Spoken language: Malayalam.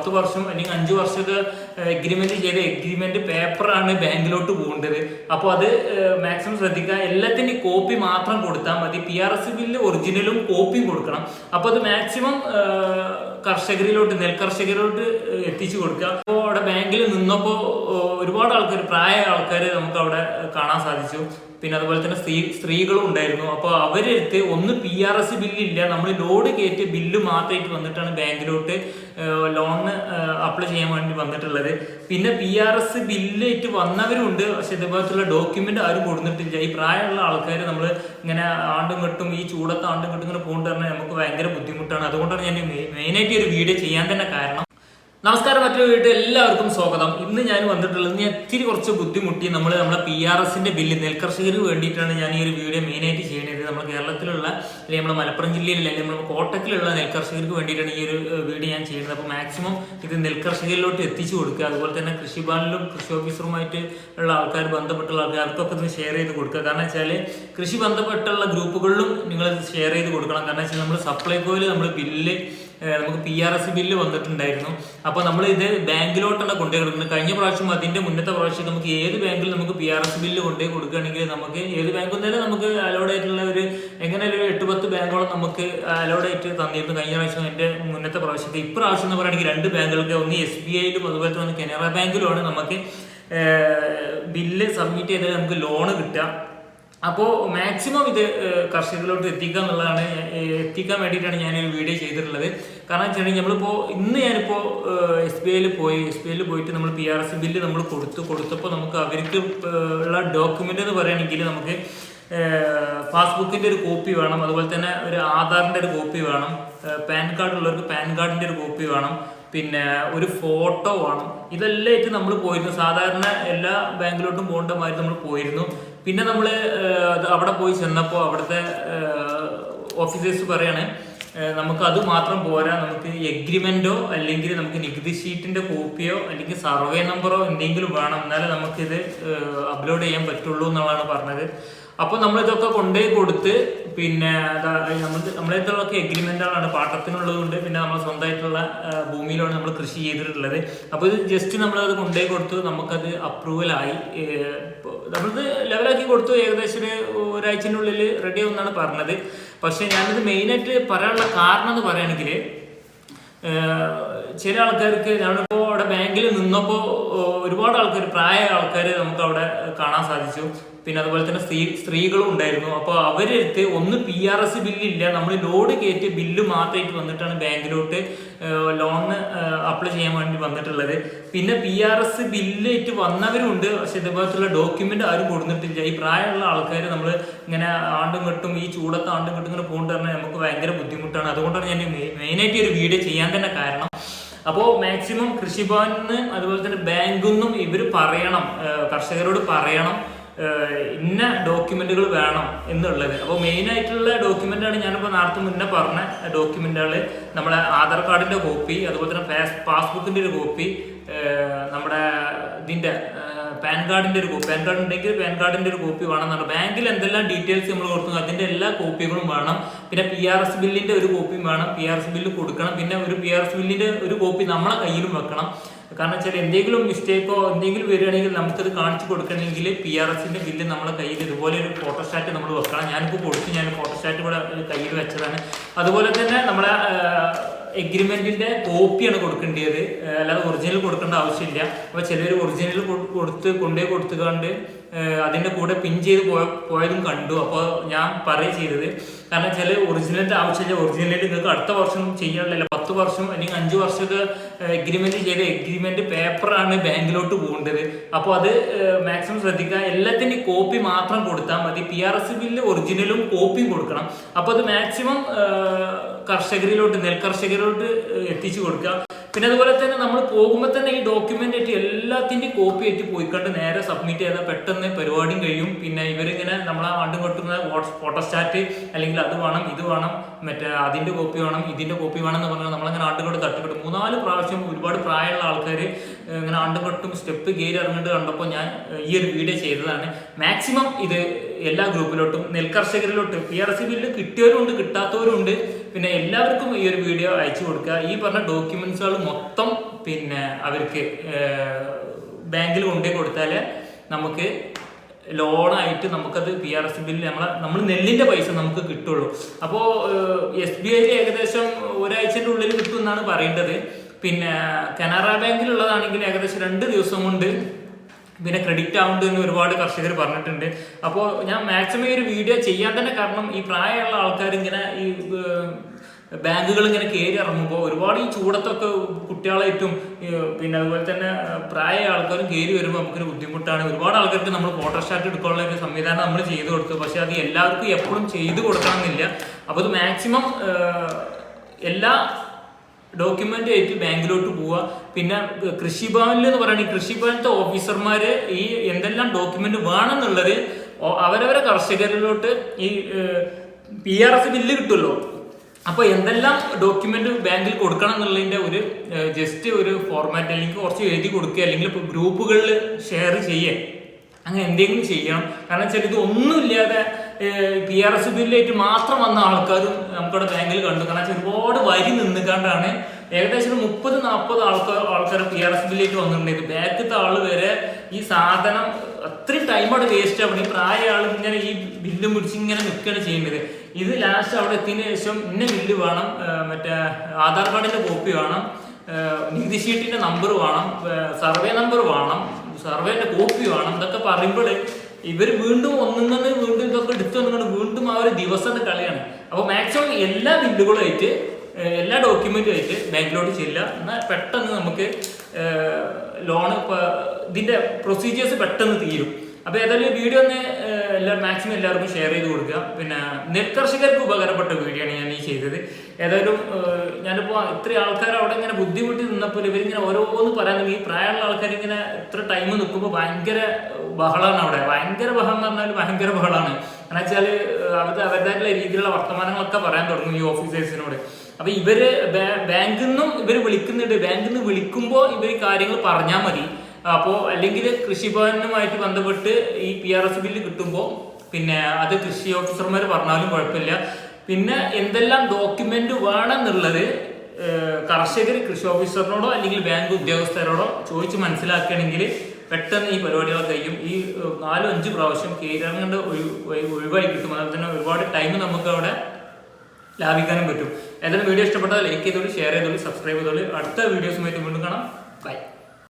പത്ത് വർഷം അല്ലെങ്കിൽ അഞ്ച് വർഷമൊക്കെ എഗ്രിമെന്റ് ചെയ്ത എഗ്രിമെന്റ് പേപ്പറാണ് ബാങ്കിലോട്ട് പോകേണ്ടത്. അപ്പോൾ അത് മാക്സിമം ശ്രദ്ധിക്കുക. എല്ലാത്തിന്റെ കോപ്പി മാത്രം കൊടുത്താൽ മതി. പി ആർ എസ് ബില്ല് ഒറിജിനലും കോപ്പിയും കൊടുക്കണം. അപ്പോൾ അത് മാക്സിമം കർഷകരിലോട്ട് നെൽകർഷകരിലോട്ട് എത്തിച്ചു കൊടുക്കുക. അപ്പോൾ അവിടെ ബാങ്കിൽ നിന്നപ്പോൾ ഒരുപാട് ആൾക്കാർ പ്രായ ആൾക്കാർ നമുക്ക് അവിടെ കാണാൻ സാധിച്ചു. പിന്നെ അതുപോലെ തന്നെ സ്ത്രീ സ്ത്രീകളും ഉണ്ടായിരുന്നു. അപ്പോൾ അവരെടുത്ത് ഒന്ന് പി ആർ എസ് ബില്ലില്ല. നമ്മൾ ലോഡ് കയറ്റി ബില്ല് മാത്രമായിട്ട് വന്നിട്ടാണ് ബാങ്കിലോട്ട് ലോണിന് അപ്ലൈ ചെയ്യാൻ വേണ്ടി വന്നിട്ടുള്ളത്. പിന്നെ പി ആർ എസ് ബില്ലായിട്ട് വന്നവരുണ്ട്. പക്ഷെ ഇതുപോലത്തുള്ള ഡോക്യുമെന്റ് ആരും കൊടുത്തിട്ടില്ല. ഈ പ്രായമുള്ള ആൾക്കാർ നമ്മൾ ഇങ്ങനെ ആണ്ടും കെട്ടും ഈ ചൂടത്ത് ആണ്ടും കെട്ടും ഇങ്ങനെ പോകേണ്ടി പറഞ്ഞാൽ നമുക്ക് ഭയങ്കര ബുദ്ധിമുട്ടാണ്. അതുകൊണ്ടാണ് ഞാൻ മെയിനായിട്ട് ഒരു വീഡിയോ ചെയ്യാൻ തന്നെ കാരണം നമസ്കാരം മറ്റൊരു വീട്ടിൽ എല്ലാവർക്കും സ്വാഗതം. ഇന്ന് ഞാൻ വന്നിട്ടുള്ളത് ഞാൻ ഇത്തിരി കുറച്ച് ബുദ്ധിമുട്ടി. നമ്മൾ നമ്മുടെ പി ആർ എസിന്റെ ബില്ല് നെൽകർഷകർക്ക് വേണ്ടിയിട്ടാണ് ഞാൻ ഈ ഒരു വീഡിയോ മെയിനായിട്ട് ചെയ്യുന്നത് നമ്മൾ കേരളത്തിലുള്ള അല്ലെങ്കിൽ നമ്മുടെ മലപ്പുറം ജില്ലയിലുള്ള അല്ലെങ്കിൽ നമ്മുടെ കോട്ടക്കിലുള്ള നെൽകർഷകർക്ക് വേണ്ടിയിട്ടാണ് ഈ ഒരു വീഡിയോ ഞാൻ ചെയ്യുന്നത് അപ്പോൾ മാക്സിമം ഇത് നെൽകർഷകരിലോട്ട് എത്തിച്ചു കൊടുക്കുക. അതുപോലെ തന്നെ കൃഷിഭവനിലും കൃഷി ഓഫീസറുമായിട്ട് ഉള്ള ആൾക്കാർ ബന്ധപ്പെട്ടുള്ള ആൾക്കാർക്കൊക്കെ ഇത് ഷെയർ ചെയ്ത് കൊടുക്കുക. കാരണം വെച്ചാൽ കൃഷി ബന്ധപ്പെട്ടുള്ള ഗ്രൂപ്പുകളിലും നിങ്ങൾ ഷെയർ ചെയ്ത് കൊടുക്കണം. കാരണം വെച്ചാൽ നമ്മൾ സപ്ലൈകോയിൽ നമ്മൾ ബില്ല് നമുക്ക് പി ആർ എസ് ബില്ല് വന്നിട്ടുണ്ടായിരുന്നു. അപ്പോൾ നമ്മൾ ഇത് ബാങ്കിലോട്ടാണ് കൊണ്ടുപോയി കൊടുക്കുന്നത് കഴിഞ്ഞ പ്രാവശ്യം അതിന്റെ മുന്നത്തെ പ്രാവശ്യം നമുക്ക് ഏത് ബാങ്കിൽ നമുക്ക് പി ആർ എസ് ബില്ല് കൊണ്ടുപോയി കൊടുക്കുകയാണെങ്കിൽ നമുക്ക് ഏത് ബാങ്കിൽ തന്നെ നമുക്ക് അലോഡ് ആയിട്ടുള്ള ഒരു എങ്ങനെ ഒരു എട്ട് പത്ത് ബാങ്കോളം നമുക്ക് അലോഡ് ആയിട്ട് തന്നിരുന്നു കഴിഞ്ഞ പ്രാവശ്യം എന്റെ മുന്നത്തെ പ്രാവശ്യത്തെ. ഇപ്രാവശ്യം എന്ന് പറയുകയാണെങ്കിൽ രണ്ട് ബാങ്കുകൾക്ക് ഒന്ന് എസ് ബി ഐയിലും അതുപോലെ തന്നെ കനറ ബാങ്കിലുമാണ് നമുക്ക് ബില്ല് സബ്മിറ്റ് ചെയ്താൽ നമുക്ക് ലോണ് കിട്ടുക. അപ്പോൾ മാക്സിമം ഇത് കർഷകരിലോട്ട് എത്തിക്കുക എന്നുള്ളതാണ് എത്തിക്കാൻ വേണ്ടിയിട്ടാണ് ഞാൻ ഈ വീഡിയോ ചെയ്തിട്ടുള്ളത്. കാരണം വെച്ചിട്ടുണ്ടെങ്കിൽ നമ്മളിപ്പോൾ ഇന്ന് ഞാനിപ്പോൾ എസ് ബി ഐയിൽ പോയി എസ് ബി ഐയിൽ പോയിട്ട് നമ്മൾ പി ആർ എസ് ബില്ല് നമ്മൾ കൊടുത്തു കൊടുത്തപ്പോൾ നമുക്ക് അവർക്ക് ഉള്ള ഡോക്യുമെന്റ് എന്ന് പറയുകയാണെങ്കിൽ നമുക്ക് പാസ്ബുക്കിന്റെ ഒരു കോപ്പി വേണം അതുപോലെ തന്നെ ഒരു ആധാറിന്റെ ഒരു കോപ്പി വേണം പാൻ കാർഡ് ഉള്ളവർക്ക് പാൻ കാർഡിന്റെ ഒരു കോപ്പി വേണം പിന്നെ ഒരു ഫോട്ടോ വേണം. ഇതെല്ലാം ആയിട്ട് നമ്മൾ പോയിരുന്നു. സാധാരണ എല്ലാ ബാങ്കിലോട്ടും പോകേണ്ട മാതിരി നമ്മൾ പോയിരുന്നു. പിന്നെ നമ്മൾ അവിടെ പോയി ചെന്നപ്പോൾ അവിടുത്തെ ഓഫീസേഴ്സ് പറയാണ് നമുക്ക് അത് മാത്രം പോരാ നമുക്ക് എഗ്രിമെന്റോ അല്ലെങ്കിൽ നമുക്ക് നികുതി ഷീറ്റിന്റെ കോപ്പിയോ അല്ലെങ്കിൽ സർവേ നമ്പറോ എന്തെങ്കിലും വേണം എന്നാലേ നമുക്കിത് അപ്ലോഡ് ചെയ്യാൻ പറ്റുള്ളൂ എന്നുള്ളതാണ് പറഞ്ഞത്. അപ്പോൾ നമ്മൾ ഇതൊക്കെ കൊണ്ടുപോയി കൊടുത്ത് പിന്നെ നമ്മൾ നമ്മളെടുത്തുള്ളൊക്കെ എഗ്രിമെന്റുകളാണ് പാട്ടത്തിനുള്ളതുകൊണ്ട് പിന്നെ നമ്മൾ സ്വന്തമായിട്ടുള്ള ഭൂമിയിലാണ് നമ്മൾ കൃഷി ചെയ്തിട്ടുള്ളത്. അപ്പോൾ ഇത് ജസ്റ്റ് നമ്മളത് കൊണ്ടുപോയി കൊടുത്തു. നമുക്കത് അപ്രൂവൽ ആയി. നമ്മളിത് ലെവലാക്കി കൊടുത്തു. ഏകദേശം ഒരു ഒരാഴ്ചനുള്ളിൽ റെഡി ആവുമെന്നാണ് പറഞ്ഞത്. പക്ഷേ ഞാനിത് മെയിനായിട്ട് പറയാനുള്ള കാരണം എന്ന് പറയുകയാണെങ്കിൽ ചില ആൾക്കാർക്ക് ഞാനിപ്പോൾ അവിടെ ബാങ്കിൽ നിന്നപ്പോൾ ഒരുപാട് ആൾക്കാർ പ്രായ ആൾക്കാർ നമുക്ക് അവിടെ കാണാൻ സാധിച്ചു. പിന്നെ അതുപോലെ തന്നെ സ്ത്രീ സ്ത്രീകളും ഉണ്ടായിരുന്നു. അപ്പോൾ അവരെടുത്ത് ഒന്ന് പി ആർ എസ് ബില്ലില്ല. നമ്മൾ ലോഡ് കയറ്റി ബില്ല് മാത്രമായിട്ട് വന്നിട്ടാണ് ബാങ്കിലോട്ട് ലോണിന് അപ്ലൈ ചെയ്യാൻ വേണ്ടി വന്നിട്ടുള്ളത്. പിന്നെ പി ആർ എസ് ബില്ലായിട്ട് വന്നവരുണ്ട്. പക്ഷെ ഇതേപോലത്തുള്ള ഡോക്യുമെന്റ് ആരും കൊടുത്തിട്ടില്ല. ഈ പ്രായമുള്ള ആൾക്കാർ നമ്മൾ ഇങ്ങനെ ആണ്ടും കെട്ടും ഈ ചൂടത്ത് ആണ്ടും കെട്ടും ഇങ്ങനെ പോകേണ്ടി പറഞ്ഞാൽ നമുക്ക് ഭയങ്കര ബുദ്ധിമുട്ടാണ്. അതുകൊണ്ടാണ് ഞാൻ മെയിനായിട്ട് ഒരു വീഡിയോ ചെയ്യാൻ തന്നെ കാരണം. അപ്പോൾ മാക്സിമം കൃഷിഭവനിന്ന് അതുപോലെ തന്നെ ബാങ്കൊന്നും നിന്നും ഇവർ പറയണം കർഷകരോട് പറയണം. ഇന്ന ഡോക്യുമെന്റുകൾ വേണം എന്നുള്ളത്. അപ്പോൾ മെയിൻ ആയിട്ടുള്ള ഡോക്യുമെന്റാണ് ഞാനിപ്പോൾ നേരത്തെ മുന്നേ പറഞ്ഞ ഡോക്യുമെന്റുകൾ നമ്മുടെ ആധാർ കാർഡിന്റെ കോപ്പി അതുപോലെ തന്നെ പാസ്ബുക്കിന്റെ ഒരു കോപ്പി നമ്മുടെ ഇതിന്റെ പാൻ കാർഡിന്റെ ഒരു കോപ്പി പാൻ കാർഡ് ഉണ്ടെങ്കിൽ പാൻ കാർഡിന്റെ ഒരു കോപ്പി വേണം എന്നാണ്. ബാങ്കിൽ എന്തെല്ലാം ഡീറ്റെയിൽസ് നമ്മൾ കൊടുക്കുന്നു അതിന്റെ എല്ലാ കോപ്പികളും വേണം. പിന്നെ പി ആർ എസ് ബില്ലിന്റെ ഒരു കോപ്പിയും വേണം. പി ആർ എസ് ബില്ല് കൊടുക്കണം. പിന്നെ ഒരു പി ആർ എസ് ബില്ലിന്റെ ഒരു കോപ്പി നമ്മളെ കയ്യിലും വെക്കണം. കാരണം വെച്ചാൽ എന്തെങ്കിലും മിസ്റ്റേക്കോ എന്തെങ്കിലും വരികയാണെങ്കിൽ നമുക്കത് കാണിച്ചു കൊടുക്കണമെങ്കിൽ പി ആർ എസിന്റെ ബില്ല് നമ്മളെ കയ്യിൽ ഇതുപോലെ ഒരു ഫോട്ടോസ്റ്റാറ്റ് നമ്മൾ വെക്കണം. ഞാനിപ്പോൾ കൊടുത്തു. ഞാൻ ഫോട്ടോസ്റ്റാറ്റ് ഇവിടെ കയ്യിൽ വെച്ചതാണ്. അതുപോലെ തന്നെ നമ്മളെ എഗ്രിമെന്റിന്റെ കോപ്പിയാണ് കൊടുക്കേണ്ടത് അല്ലാതെ ഒറിജിനൽ കൊടുക്കേണ്ട ആവശ്യമില്ല. അപ്പോൾ ചിലർ ഒറിജിനൽ കൊടുത്ത് കൊണ്ടുപോയി കൊടുത്തുകൊണ്ട് ഏഹ് അതിന്റെ കൂടെ പിൻ ചെയ്ത് പോയ പോയതും കണ്ടു. അപ്പോൾ ഞാൻ പറയുക ചെയ്തത് കാരണം ചില ഒറിജിനലിന്റെ ആവശ്യമില്ല. ഒറിജിനലിൽ നിങ്ങൾക്ക് അടുത്ത വർഷം ചെയ്യാനുള്ള പത്ത് വർഷം അല്ലെങ്കിൽ അഞ്ച് വർഷമൊക്കെ എഗ്രിമെന്റ് ചെയ്ത എഗ്രിമെന്റ് പേപ്പറാണ് ബാങ്കിലോട്ട് പോകേണ്ടത്. അപ്പോൾ അത് മാക്സിമം ശ്രദ്ധിക്കുക. എല്ലാത്തിന്റെയും കോപ്പി മാത്രം കൊടുത്താൽ മതി. പി ആർ എസ് ബില്ല് ഒറിജിനലും കോപ്പിയും കൊടുക്കണം. അപ്പോൾ അത് മാക്സിമം കർഷകരിലോട്ട് നെൽകർഷകരിലോട്ട് എത്തിച്ചു കൊടുക്കുക. പിന്നെ അതുപോലെ തന്നെ നമ്മൾ പോകുമ്പോൾ തന്നെ ഈ ഡോക്യുമെന്റ് ആയിട്ട് എല്ലാത്തിന്റെയും കോപ്പി ആയിട്ട് പോയിക്കൊണ്ട്. നേരെ സബ്മിറ്റ് ചെയ്താൽ പെട്ടെന്ന് പരിപാടിയും കഴിയും. പിന്നെ ഇവരിങ്ങനെ നമ്മൾ ആ ആണ്ടും കൊട്ടുന്ന ഫോട്ടോസ്റ്റാറ്റ് അല്ലെങ്കിൽ അത് വേണം ഇത് വേണം മറ്റേ അതിന്റെ കോപ്പി വേണം ഇതിന്റെ കോപ്പി വേണം എന്ന് പറഞ്ഞാൽ നമ്മളങ്ങനെ ആണ്ടും കൊണ്ട് തട്ടിക്കിട്ടും മൂന്നാൽ പ്രാവശ്യം ഒരുപാട് പ്രായമുള്ള ആൾക്കാർ ഇങ്ങനെ ആണ്ടും കൊട്ടും സ്റ്റെപ്പ് കയറി ഇറങ്ങിട്ട് കണ്ടപ്പോൾ ഞാൻ ഈ ഒരു വീഡിയോ ചെയ്തതാണ്. മാക്സിമം ഇത് എല്ലാ ഗ്രൂപ്പിലോട്ടും നെൽകർഷകരിലോട്ടും പി ആർ സി ബില്ല് കിട്ടിയവരുണ്ട് കിട്ടാത്തവരുണ്ട്. പിന്നെ എല്ലാവർക്കും ഈ ഒരു വീഡിയോ അയച്ചു കൊടുക്കുക. ഈ പറഞ്ഞ ഡോക്യുമെന്റ്സുകൾ മൊത്തം പിന്നെ അവർക്ക് ബാങ്കിൽ കൊണ്ടുപോയി കൊടുത്താൽ നമുക്ക് ലോണായിട്ട് നമുക്കത് പി ആർ എസ് ബില്ല് നമ്മളെ നമ്മൾ നെല്ലിന്റെ പൈസ നമുക്ക് കിട്ടുള്ളൂ. അപ്പോൾ എസ് ബി ഐയിൽ ഏകദേശം ഒരാഴ്ചന്റെ ഉള്ളിൽ കിട്ടും എന്നാണ് പറയേണ്ടത്. പിന്നെ കനറ ബാങ്കിലുള്ളതാണെങ്കിൽ ഏകദേശം രണ്ട് ദിവസം കൊണ്ട് പിന്നെ ക്രെഡിറ്റ് ആവുന്നുണ്ട് എന്ന് ഒരുപാട് കർഷകർ പറഞ്ഞിട്ടുണ്ട്. അപ്പോൾ ഞാൻ മാക്സിമം ഈ ഒരു വീഡിയോ ചെയ്യാൻ തന്നെ കാരണം ഈ പ്രായമുള്ള ആൾക്കാർ ഇങ്ങനെ ഈ ബാങ്കുകൾ ഇങ്ങനെ കയറി ഇറങ്ങുമ്പോൾ ഒരുപാട് ഈ ചൂടത്തൊക്കെ കുട്ടികളായിട്ടും പിന്നെ അതുപോലെ തന്നെ പ്രായ ആൾക്കാരും കയറി വരുമ്പോൾ നമുക്കൊരു ബുദ്ധിമുട്ടാണ്. ഒരുപാട് ആൾക്കാർക്ക് നമ്മൾ ഫോട്ടോസ്റ്റാറ്റ് എടുക്കാനുള്ള ഒരു സംവിധാനം നമ്മൾ ചെയ്തു കൊടുത്തു. പക്ഷേ അത് എല്ലാവർക്കും എപ്പോഴും ചെയ്തു കൊടുക്കണമെന്നില്ല. അപ്പോൾ അത് മാക്സിമം എല്ലാ ഡോക്യുമെന്റ് ആയിട്ട് ബാങ്കിലോട്ട് പോവുക. പിന്നെ കൃഷിഭവനിൽ എന്ന് പറയുന്നത് കൃഷിഭവനത്തെ ഓഫീസർമാര് ഈ എന്തെല്ലാം ഡോക്യുമെന്റ് വേണമെന്നുള്ളത് അവരവരെ കർഷകരിലോട്ട് ഈ പി ആർ എസ് ബില്ല് കിട്ടുമല്ലോ. അപ്പൊ എന്തെല്ലാം ഡോക്യുമെന്റ് ബാങ്കിൽ കൊടുക്കണം എന്നുള്ളതിന്റെ ഒരു ജസ്റ്റ് ഒരു ഫോർമാറ്റ് അല്ലെങ്കിൽ കുറച്ച് എഴുതി കൊടുക്കുക അല്ലെങ്കിൽ ഇപ്പൊ ഗ്രൂപ്പുകളിൽ ഷെയർ ചെയ്യേ. അങ്ങനെ എന്തെങ്കിലും ചെയ്യണം. കാരണം വെച്ചാൽ ഇത് ഒന്നുമില്ലാതെ പി ആർ എസ് ബില്ലായിട്ട് മാത്രം വന്ന ആൾക്കാരും നമുക്കവിടെ ബാങ്കിൽ കണ്ടു. കാരണം വെച്ചാൽ ഒരുപാട് വരി നിന്നുകൊണ്ടാണ് ഏകദേശം മുപ്പത് നാൽപ്പത് ആൾക്കാർ ആൾക്കാർ പി ആർ എസ് ബില്ലായിട്ട് വന്നിട്ടുണ്ടായിരുന്നു ബാക്കത്തെ ആൾ വരെ ഈ സാധനം അത്രയും ടൈം അവിടെ വേസ്റ്റ് ആവണം ഈ പ്രായ ആൾ ഇങ്ങനെ ഈ ബില്ലും പിടിച്ച് ഇങ്ങനെ നിൽക്കുകയാണ് ചെയ്യേണ്ടത് ഇത് ലാസ്റ്റ് അവിടെ എത്തിയതിന് ശേഷം ഇന്ന ബില്ല് വേണം മറ്റേ ആധാർ കാർഡിന്റെ കോപ്പി വേണം നികുതി ഷീറ്റിന്റെ നമ്പർ വേണം സർവേ നമ്പർ വേണം സർവേന്റെ കോപ്പി വേണം ഇതൊക്കെ പറയുമ്പോൾ ഇവർ വീണ്ടും ഒന്നുങ്ങനെ വീണ്ടും ഇതൊക്കെ എടുത്തു വന്നുകൊണ്ട് വീണ്ടും ആ ഒരു ദിവസത്തെ കളിയാണ്. അപ്പോൾ മാക്സിമം എല്ലാ ബില്ലുകളുമായിട്ട് എല്ലാ ഡോക്യുമെന്റും ആയിട്ട് ബാങ്കിലോട്ട് ചെല്ലുക. എന്നാൽ പെട്ടെന്ന് നമുക്ക് ലോൺ ഇതിന്റെ പ്രൊസീജിയേഴ്സ് പെട്ടെന്ന് തീരും. അപ്പൊ ഏതായാലും വീഡിയോ ഒന്ന് എല്ലാവരും മാക്സിമം എല്ലാവർക്കും ഷെയർ ചെയ്ത് കൊടുക്കുക. പിന്നെ നെൽകർഷകർക്ക് ഉപകാരപ്പെട്ട വീഡിയോ ആണ് ഞാൻ ഈ ചെയ്തത്. ഏതായാലും ഞാനിപ്പോ ഇത്ര ആൾക്കാർ അവിടെ ഇങ്ങനെ ബുദ്ധിമുട്ടി നിന്നപ്പോൾ ഇവരിങ്ങനെ ഓരോന്ന് പറയാൻ ഈ പ്രായമുള്ള ആൾക്കാർ ഇങ്ങനെ ഇത്ര ടൈം നിൽക്കുമ്പോൾ ഭയങ്കര ബഹളമാണ് അവിടെ. ഭയങ്കര ബഹളം എന്ന് പറഞ്ഞാൽ ഭയങ്കര ബഹളമാണ് കാരണം വെച്ചാൽ അവർക്ക് അവരുടേതായിട്ടുള്ള രീതിയിലുള്ള വർത്തമാനങ്ങളൊക്കെ പറയാൻ തുടങ്ങും ഈ ഓഫീസേഴ്സിനോട്. അപ്പൊ ഇവർ ബാങ്കിൽ നിന്നും ഇവർ വിളിക്കുന്നുണ്ട്. ബാങ്കിൽ നിന്ന് വിളിക്കുമ്പോൾ ഇവർ കാര്യങ്ങൾ പറഞ്ഞാൽ മതി. അപ്പോൾ അല്ലെങ്കിൽ കൃഷിഭവനുമായിട്ട് ബന്ധപ്പെട്ട് ഈ പി ആർ എസ് ബില്ല് കിട്ടുമ്പോൾ പിന്നെ അത് കൃഷി ഓഫീസർമാർ പറഞ്ഞാലും കുഴപ്പമില്ല. പിന്നെ എന്തെല്ലാം ഡോക്യുമെന്റ് വേണമെന്നുള്ളത് കർഷകർ കൃഷി ഓഫീസറിനോടോ അല്ലെങ്കിൽ ബാങ്ക് ഉദ്യോഗസ്ഥരോടോ ചോദിച്ച് മനസ്സിലാക്കുകയാണെങ്കിൽ പെട്ടെന്ന് ഈ പരിപാടികൾ കഴിയും. ഈ നാലും അഞ്ച് പ്രാവശ്യം കീഴടങ്ങേണ്ട ഒഴിവായി കിട്ടും. അതുപോലെ തന്നെ ഒരുപാട് ടൈം നമുക്ക് അവിടെ ലാഭിക്കാനും പറ്റും. ഏതായാലും വീഡിയോ ഇഷ്ടപ്പെട്ടാൽ ലൈക്ക് ചെയ്തോളൂ ഷെയർ ചെയ്തോളൂ സബ്സ്ക്രൈബ് ചെയ്തോളൂ. അടുത്ത വീഡിയോസുമായിട്ട് വീണ്ടും കാണാം. ബൈ